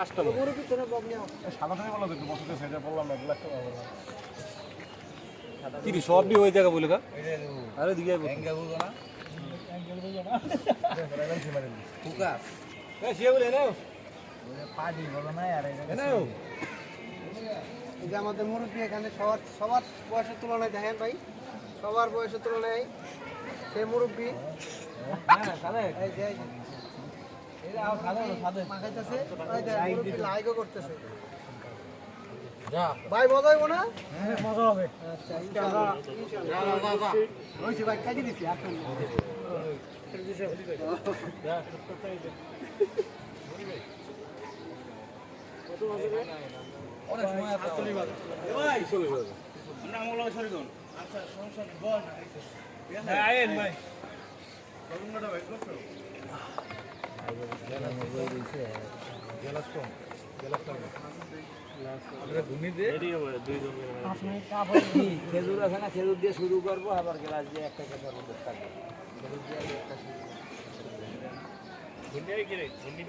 পাঁচটা মুরব্বী তোরা বক নিয়ে সাদা থেকে বলো একটু বসতে সেটা বললাম না ব্ল্যাক কি রে, সব দিয়ে ওই জায়গা বলে কা আরে দিকে আমাদের মুরব্বী এখানে সবার সবার বয়সের তুলনায় দেখেন ভাই সবার বয়সের তুলনায় সে মুরব্বী। এই ভাই মজা হইব না। মজা হবে আচ্ছা ইনশাআল্লাহ ইনশাআল্লাহ হইছে ভাই কাটি দিছি এখন খেজুর আছে না, খেজুর দিয়ে শুরু করব, আবার গ্লাস দিয়ে একটা খেজুর থাকবে। খেজুর দিয়ে একটা